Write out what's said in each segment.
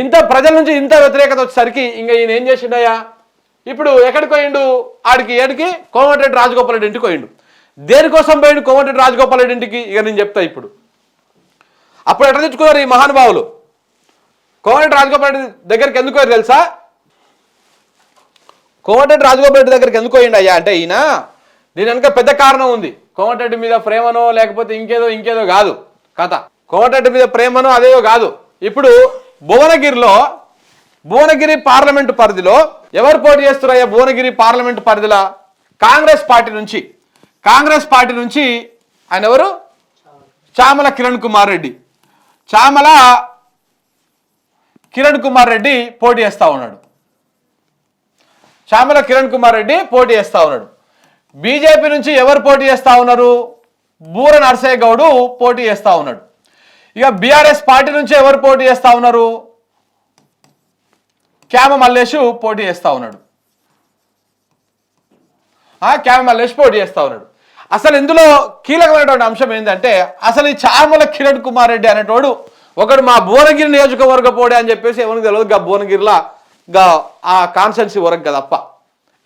ఇంత ప్రజల నుంచి ఇంత వ్యతిరేకత వచ్చేసరికి ఇంకా ఈయన ఏం చేసిండయ్యా? ఇప్పుడు ఎక్కడికి పోయిండు? ఆడికి ఏడికి? కోమటిరెడ్డి రాజగోపాల్ రెడ్డి ఇంటికి పోయిండు. దేనికోసం పోయిండు కోమటిరెడ్డి రాజగోపాల్ రెడ్డి ఇంటికి? ఇక నేను చెప్తా ఇప్పుడు. అప్పుడు ఎట్లా తెచ్చుకున్నారు ఈ మహానుభావులు? కోమటిరెడ్డి రాజగోపాల్ రెడ్డి దగ్గరికి ఎందుకు పోయారు తెలుసా? కోమటిరెడ్డి రాజగోపాల్ రెడ్డి దగ్గరికి ఎందుకు పోయిండు అయ్యా అంటే ఈయన దీని వెనక పెద్ద కారణం ఉంది. కోమటిరెడ్డి మీద ప్రేమనో లేకపోతే ఇంకేదో ఇంకేదో కాదు. కథ. కోమటిరెడ్డి మీద ప్రేమనో అదేదో కాదు. ఇప్పుడు భువనగిరిలో భువనగిరి పార్లమెంటు పరిధిలో ఎవరు పోటీ చేస్తున్నారయ్యా భువనగిరి పార్లమెంటు పరిధిలో? కాంగ్రెస్ పార్టీ నుంచి. కాంగ్రెస్ పార్టీ నుంచి ఆయన ఎవరు? చామల కిరణ్ కుమార్ రెడ్డి. చామల కిరణ్ కుమార్ రెడ్డి పోటీ చేస్తా ఉన్నాడు. చామల కిరణ్ కుమార్ రెడ్డి పోటీ చేస్తూ ఉన్నాడు. బీజేపీ నుంచి ఎవరు పోటీ చేస్తా ఉన్నారు? బూర నర్సయ్య గౌడు పోటీ చేస్తా ఉన్నాడు. ఇక బీఆర్ఎస్ పార్టీ నుంచి ఎవరు పోటీ చేస్తా ఉన్నారు? క్యామ మల్లేష్ పోటీ చేస్తా ఉన్నాడు. క్యామ మల్లేష్ పోటీ చేస్తా ఉన్నాడు. అసలు ఇందులో కీలకమైనటువంటి అంశం ఏంటంటే అసలు ఈ చార్మల కిరణ్ కుమార్ రెడ్డి అనేటోడు ఒకడు మా భువనగిరి నియోజకవర్గ పోడే అని చెప్పేసి ఎవరికి తెలియదు గా భువనగిరిలా గా ఆ కాన్స్టెన్సీ వరకు కదా తప్ప.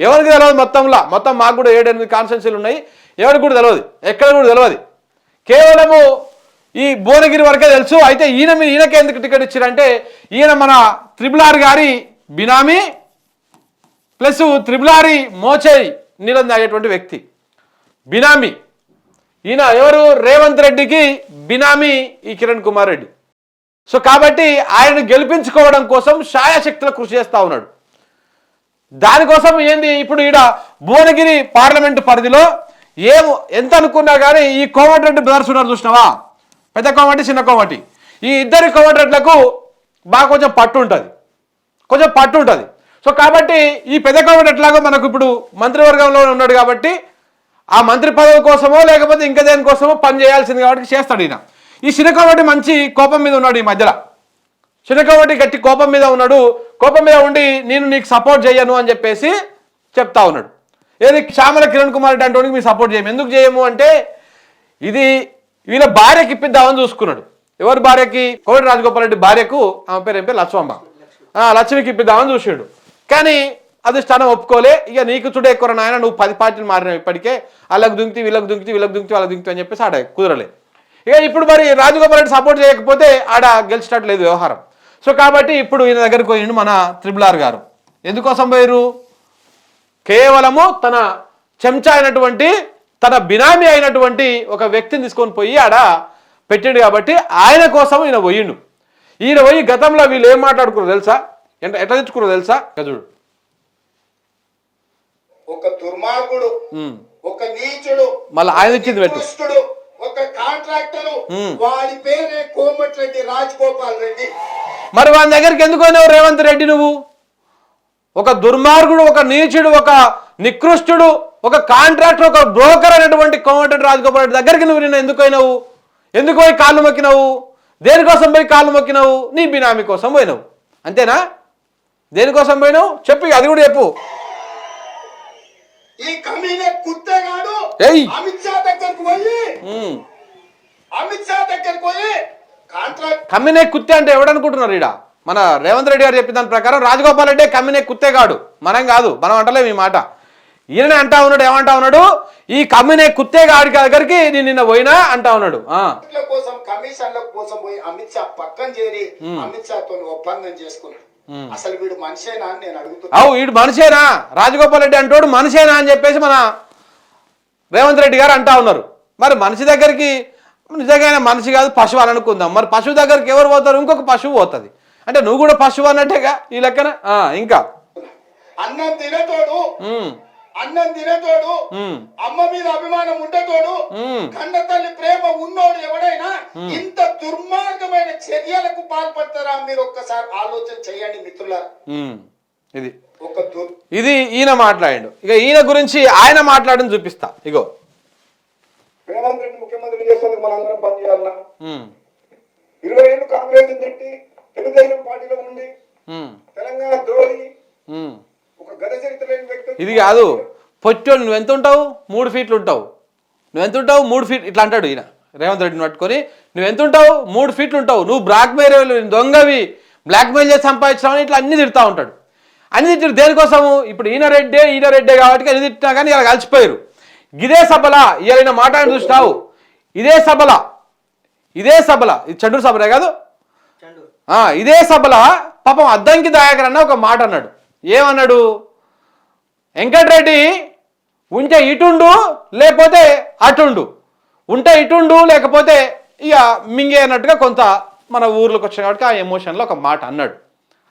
ఎవరికి తెలియదు మొత్తంలో మొత్తం మాకు కూడా ఏడెనిమిది కాన్స్టెన్సీలు ఉన్నాయి ఎవరికి కూడా తెలియదు ఎక్కడ కూడా తెలియదు కేవలము ఈ భువనగిరి వరకే తెలుసు. అయితే ఈయన మీ ఈయనకి ఎందుకు టికెట్ ఇచ్చారంటే ఈయన మన త్రిబుల్ ఆర్ గారి బినామీ ప్లస్ త్రిబుల్ మోచేయి మోచై నీళ్ళని తాగేటువంటి వ్యక్తి. బినామీ. ఈయన ఎవరు? రేవంత్ రెడ్డికి బినామీ ఈ కిరణ్ కుమార్ రెడ్డి. సో కాబట్టి ఆయన గెలిపించుకోవడం కోసం శాయశక్తుల కృషి చేస్తా ఉన్నాడు. దానికోసం ఏంది? ఇప్పుడు ఈడ భువనగిరి పార్లమెంటు పరిధిలో ఏం ఎంత అనుకున్నా కానీ ఈ కోమటిరెడ్డి బ్రదర్స్ ఉన్నారు చూసినావా? పెద్ద కోమటి చిన్న కోమటి. ఈ ఇద్దరి కోమటలకు బాగా కొంచెం పట్టు ఉంటుంది. కొంచెం పట్టు ఉంటుంది. సో కాబట్టి ఈ పెద్ద కోమటి ఎట్లాగో మనకు ఇప్పుడు మంత్రివర్గంలో ఉన్నాడు కాబట్టి ఆ మంత్రి పదవి కోసమో లేకపోతే ఇంకా దేనికోసమో పని చేయాల్సింది కాబట్టి చేస్తాడు ఈయన. ఈ చిన్నకోమటి మంచి కోపం మీద ఉన్నాడు ఈ మధ్యలో. చిన్నకోమటి గట్టి కోపం మీద ఉన్నాడు. కోపం మీద ఉండి నేను నీకు సపోర్ట్ చేయను అని చెప్పేసి చెప్తా ఉన్నాడు. ఏది శ్యామల కిరణ్ కుమార్ అంటే మీరు సపోర్ట్ చేయము. ఎందుకు చేయము అంటే ఇది వీళ్ళ భార్యకి ఇప్పిద్దామని చూసుకున్నాడు. ఎవరి భార్యకి? కోటి రాజగోపాల్ రెడ్డి భార్యకు ఆమె పేరు ఏం పేరు? లక్ష్మమ్మ. ఆ, లక్ష్మికి ఇప్పిద్దామని చూసాడు కానీ అది స్థానం ఒప్పుకోలే. ఇక నీకు చుడే ఎక్కువ నాయన నువ్వు పది పార్టీలు మారినావు ఇప్పటికే. వాళ్ళకు దుంకితే వీళ్ళకి దుంకితే వీళ్ళకి దుంకితే వాళ్ళకి దుంకితే అని చెప్పేసి ఆడ కుదరలే. ఇక ఇప్పుడు మరి రాజగోపాల్ రెడ్డి సపోర్ట్ చేయకపోతే ఆడ గెలిచినట్లేదు వ్యవహారం. సో కాబట్టి ఇప్పుడు ఈయన దగ్గరికి పోయిండు మన త్రిబుల్ ఆర్ గారు. ఎందుకోసం పోయారు కేవలము తన చెంచా అయినటువంటి తన బినామీ అయినటువంటి ఒక వ్యక్తిని తీసుకొని పోయి ఆడ పెట్టిండు కాబట్టి ఆయన కోసం ఈయన పోయిండు. ఈయన పోయి గతంలో వీళ్ళు ఏం మాట్లాడుకున్నారు తెలుసా? ఎంత ఎట్లా తెచ్చుకున్నారు తెలుసా? చూడు. ఒక దుర్మార్గుడు. ఒక నీచుడు మళ్ళీ ఆయన ఇచ్చింది పెట్టు. ఒక కాంట్రాక్టరు. వాడి పేరే కోమటిరెడ్డి రాజగోపాల్ రెడ్డి. మరి వాని దగ్గరికి ఎందుకు పోయినావు రేవంత్ రెడ్డి నువ్వు? ఒక దుర్మార్గుడు ఒక నీచుడు ఒక నికృష్టుడు ఒక కాంట్రాక్టర్ ఒక బ్రోకర్ అనేటువంటి కోమటిరెడ్డి రాజగోపాల్ రెడ్డి దగ్గరికి నువ్వు నిన్న ఎందుకు పోయినావు? ఎందుకు పోయి కాళ్ళు మొక్కినావు? దేనికోసం పోయి కాళ్ళు మొక్కినావు? నీ బినామీ కోసం పోయినావు. అంతేనా? దేనికోసం పోయినావు? చెప్పు అది కూడా చెప్పు. కుత్తగాడు కమ్మినే కుత్తే అంటే ఎవడనుకుంటున్నారు ఈడ? మన రేవంత్ రెడ్డి గారు చెప్పిన దాని ప్రకారం రాజగోపాల్ రెడ్డి కమ్మినే కుత్తే కాడు మనం కాదు మనం అంటలేము ఈ మాట. ఈయననే అంటా ఉన్నాడు ఏమంటా ఉన్నాడు? ఈ కమ్మినే కుత్తే గాడి దగ్గరికి నేను నిన్న పోయినా అంటా ఉన్నాడు. కోసం కమిషన్ల కోసం పోయి అమిత్ షా పక్కన చేరి అమిత్ షా తో ఒప్పందం చేసుకున్నాడు అసలు వీడు మనిషేనా అని నేను అడుగుతున్నా. అవు వీడు మనిషేనా? రాజగోపాల్ రెడ్డి అంటోడు మనిషేనా అని చెప్పేసి మన రేవంత్ రెడ్డి గారు అంటా ఉన్నారు. మరి మనిషి దగ్గరికి నిజంగానే మనిషి కాదు పశువు అని అనుకుందాం. మరి పశువు దగ్గరికి ఎవరు పోతారు? ఇంకొక పశువు పోతుంది. అంటే నువ్వు కూడా పశువు అన్నట్టేగా ఈ లెక్కన? ఇంకా. అన్నం తినేతోడు అన్నం తినేతోడు అమ్మ మీద అభిమానం ఉండేతోడు. కన్న తల్లి ప్రేమ ఉన్నోడు ఎవడైనా ఇంత దుర్మార్గమైన చర్యలకు పాల్పడతారా మీరు ఒక్కసారి ఆలోచన చేయండి మిత్రులారా? ఉమ్, ఇది. ఇది ఈయన మాట్లాడిండు. ఇక ఈయన గురించి ఆయన మాట్లాడిన చూపిస్తా. ఇగో. రేవంత్ రెడ్డి ముఖ్యమంత్రి చేసేందుకు మనందరం పనిచేయాలన్నా ఉమ్, ఇరవై ఏళ్ళు కాంగ్రెస్ తిట్టి తెలుగుదేశం పార్టీలో ఉండి తెలంగాణ ద్రోహి. ఇది కాదు. పొట్టోడు నువ్వు ఎంత ఉంటావు? మూడు ఫీట్లు ఉంటావు. నువ్వు ఎంత ఉంటావు? మూడు ఫీట్ ఇట్లా అంటాడు ఈయన. రేవంత్ రెడ్డిని పట్టుకొని. నువ్వు ఎంత ఉంటావు? మూడు ఫీట్లు ఉంటావు. నువ్వు బ్లాక్ మెయిల్ దొంగవి. బ్లాక్మెయిల్ చేసి సంపాదించామని ఇట్లా అన్ని తిడతా ఉంటాడు. అన్ని తిట్టారు దేనికోసము? ఇప్పుడు ఈయన రెడ్డే ఈయన రెడ్డే కాబట్టి అన్ని తిట్టినా కానీ ఇలా కలిసిపోయారు. ఇదే సభల ఈయన మాట్లాడి చూసినావు? ఇదే సభల. ఇదే సభల. ఇది చండూరు సభలే కాదు? ఆ, ఇదే సభల. పాపం అద్దంకి దయాకర్ అన్న ఒక మాట అన్నాడు. ఏమన్నాడు? వెంకటరెడ్డి ఉంటే ఇటుండు లేకపోతే అటుండు. ఉంటే ఇటుండు లేకపోతే ఇక మింగే అన్నట్టుగా కొంత మన ఊర్లోకి వచ్చిన కాబట్టి ఆ ఎమోషన్లో ఒక మాట అన్నాడు.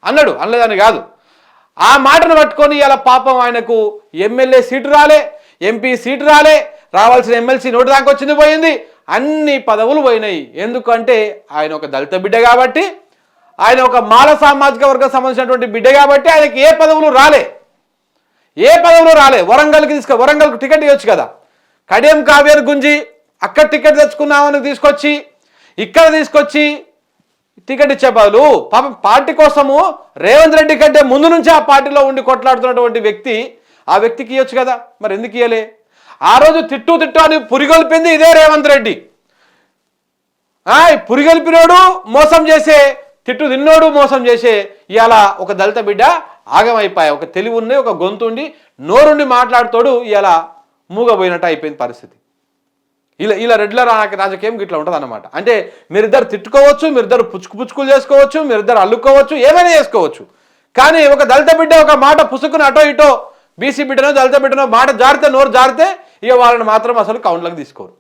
అన్నాడు అనలేదని కాదు. ఆ మాటను పట్టుకొని ఇలా పాపం ఆయనకు ఎమ్మెల్యే సీటు రాలే ఎంపీ సీటు రాలే రావాల్సిన ఎమ్మెల్సీ నోటి దాకా వచ్చింది పోయింది అన్ని పదవులు పోయినాయి. ఎందుకంటే ఆయన ఒక దళిత బిడ్డ కాబట్టి ఆయన ఒక మాల సామాజిక వర్గం సంబంధించినటువంటి బిడ్డ కాబట్టి ఆయనకి ఏ పదవులు రాలే. ఏ పదవులు రాలే. వరంగల్కి తీసుకో వరంగల్కి టికెట్ ఇవ్వచ్చు కదా. కడియం కావ్యాన్ని గుంజి అక్కడ టికెట్ తెచ్చుకున్నామని తీసుకొచ్చి ఇక్కడ తీసుకొచ్చి టికెట్ ఇచ్చే బదులు పాపం పార్టీ కోసము రేవంత్ రెడ్డి కంటే ముందు నుంచి ఆ పార్టీలో ఉండి కొట్లాడుతున్నటువంటి వ్యక్తి ఆ వ్యక్తికి ఇవ్వచ్చు కదా. మరి ఎందుకు ఇవ్వలే ఆ రోజు తిట్టు తిట్టు అని పురిగొల్పింది ఇదే రేవంత్ రెడ్డి. పురిగొల్పినోడు మోసం చేసే తిట్టు తిన్నోడు మోసం చేసే ఇవాళ ఒక దళిత బిడ్డ ఆగమైపోయా. ఒక తెలివి ఉండి ఒక గొంతుండి నోరుండి మాట్లాడుతోడు ఇలా మూగపోయినట్టు అయిపోయింది పరిస్థితి. ఇలా ఇలా రెడ్ల రాజకీయం ఇట్లా ఉంటుంది అనమాట అంటే మీరిద్దరు తిట్టుకోవచ్చు మీరిద్దరు పుచ్చుకు పుచ్చుకులు చేసుకోవచ్చు మీరిద్దరు అల్లుకోవచ్చు ఏమైనా చేసుకోవచ్చు. కానీ ఒక దళిత బిడ్డ ఒక మాట పుసుకుని అటో ఇటో బీసీ బిడ్డనో దళిత బిడ్డనో మాట జారితే నోరు జారితే ఇక వాళ్ళని మాత్రం అసలు కౌంట్లకు తీసుకోరు.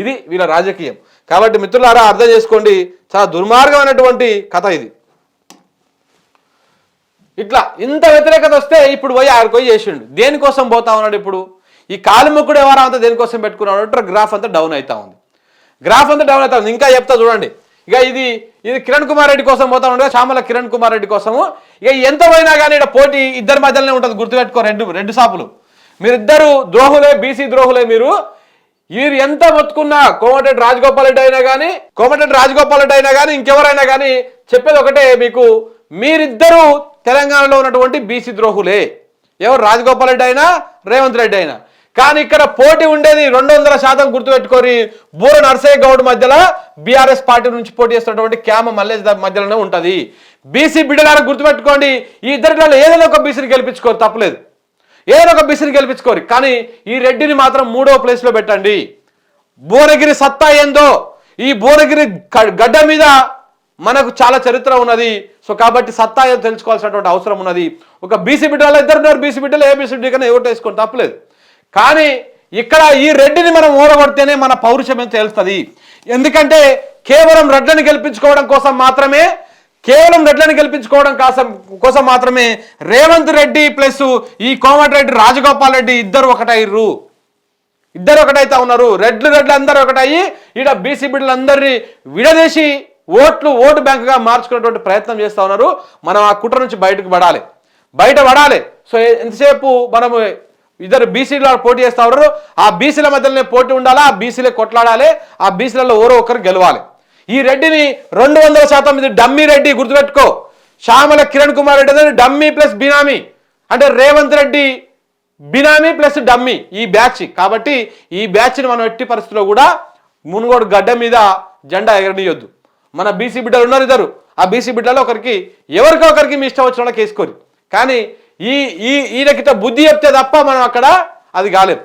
ఇది వీళ్ళ రాజకీయం. కాబట్టి మిత్రులారా అర్థం చేసుకోండి చాలా దుర్మార్గమైనటువంటి కథ ఇది. ఇట్లా ఇంత వ్యతిరేకత వస్తే ఇప్పుడు పోయి ఆడికి పోయి చేసిండు. దేనికోసం పోతా ఉన్నాడు ఇప్పుడు? ఈ కాలిముక్కుడు ఎవరు అంతా దేనికోసం పెట్టుకున్నాడు? అంటే గ్రాఫ్ అంతా డౌన్ అవుతా ఉంది. గ్రాఫ్ అంతా డౌన్ అవుతా ఉంది. ఇంకా చెప్తా చూడండి. ఇక ఇది ఇది కిరణ్ కుమార్ రెడ్డి కోసం పోతా ఉండగా శ్యామల కిరణ్ కుమార్ రెడ్డి కోసము. ఇక ఎంత పోయినా కానీ ఇక్కడ పోటీ ఇద్దరి మధ్యలోనే ఉంటుంది. గుర్తుపెట్టుకో రెండు రెండు సాపులు. మీరిద్దరు ద్రోహులే బీసీ ద్రోహులే మీరు. వీరు ఎంత మొత్తుకున్నా కోమటెడ్ రాజగోపాల్ రెడ్డి అయినా కానీ కోమటెడ్ రాజగోపాల్ రెడ్డి అయినా కానీ ఇంకెవరైనా కానీ చెప్పేది ఒకటే మీకు మీరిద్దరూ తెలంగాణలో ఉన్నటువంటి బీసీ ద్రోహులే. ఎవరు రాజగోపాల్ రెడ్డి అయినా రేవంత్ రెడ్డి అయినా. కానీ ఇక్కడ పోటీ ఉండేది రెండు వందల శాతం గుర్తుపెట్టుకొని బూర నర్సయ్య గౌడ్ మధ్యలో బీఆర్ఎస్ పార్టీ నుంచి పోటీ చేస్తున్నటువంటి క్యామ మల్లేష్ మధ్యలోనే ఉంటుంది. బీసీ బిడ్డలను గుర్తుపెట్టుకోండి. ఈ ఇద్దరిలో ఏదైనా ఒక బీసీని గెలిపించుకోరు తప్పలేదు. ఏదో ఒక బిసిని గెలిపించుకోరు. కానీ ఈ రెడ్డిని మాత్రం మూడో ప్లేస్లో పెట్టండి. భువనగిరి సత్తా ఏందో? ఈ భువనగిరి గడ్డ మీద మనకు చాలా చరిత్ర ఉన్నది. సో కాబట్టి సత్తా ఏదో తెలుసుకోవాల్సినటువంటి అవసరం ఉన్నది. ఒక బీసీ బిడ్డలో ఇద్దరు ఉన్నారు. బీసీ బిడ్డలు ఏ బీసీ బిడ్డ కన్నా ఎవరు వేసుకోండి తప్పలేదు. కానీ ఇక్కడ ఈ రెడ్డిని మనం ఓడబడితేనే మన పౌరుషం ఎంత తెలుస్తుంది? ఎందుకంటే కేవలం రెడ్లను గెలిపించుకోవడం కోసం మాత్రమే కేవలం రెడ్లను గెలిపించుకోవడం కోసం కోసం మాత్రమే రేవంత్ రెడ్డి ప్లస్ ఈ కోమటిరెడ్డి రాజగోపాల్ రెడ్డి ఇద్దరు ఒకటైర్రు ఇద్దరు ఒకటైతే ఉన్నారు. రెడ్లు రెడ్లు అందరూ ఒకటయ్యి ఈడ బీసీ బిడ్డలందరినీ విడదీసి ఓట్లు ఓటు బ్యాంకుగా మార్చుకునేటువంటి ప్రయత్నం చేస్తూ ఉన్నారు. మనం ఆ కుట్ర నుంచి బయటకు పడాలి. బయట పడాలి. సో ఎంతసేపు మనము ఇద్దరు బీసీలో పోటీ చేస్తా ఉన్నారు. ఆ బీసీల మధ్యలోనే పోటీ ఉండాలి? ఆ బీసీలే కొట్లాడాలి. ఆ బీసీలలో ఓరో ఒకరు గెలవాలి. ఈ రెడ్డిని రెండు వందల శాతం ఇది డమ్మీ రెడ్డి గుర్తుపెట్టుకో. శ్యామల కిరణ్ కుమార్ రెడ్డి అనేది డమ్మీ ప్లస్ బినామీ. అంటే రేవంత్ రెడ్డి బినామీ ప్లస్ డమ్మీ ఈ బ్యాచ్. కాబట్టి ఈ బ్యాచ్ని మనం ఎట్టి పరిస్థితిలో కూడా మునుగోడు గడ్డ మీద జెండా ఎగరనీయొద్దు. మన బీసీ బిడ్డలు ఉన్నారు ఇద్దరు. ఆ బీసీ బిడ్డలో ఒకరికి ఎవరికో ఒకరికి మీ ఇష్టం వచ్చిన వాళ్ళకి వేసుకోరు. కానీ ఈ ఈ ఈయనకిట బుద్ధి చెప్తే తప్ప మనం అక్కడ అది కాలేదు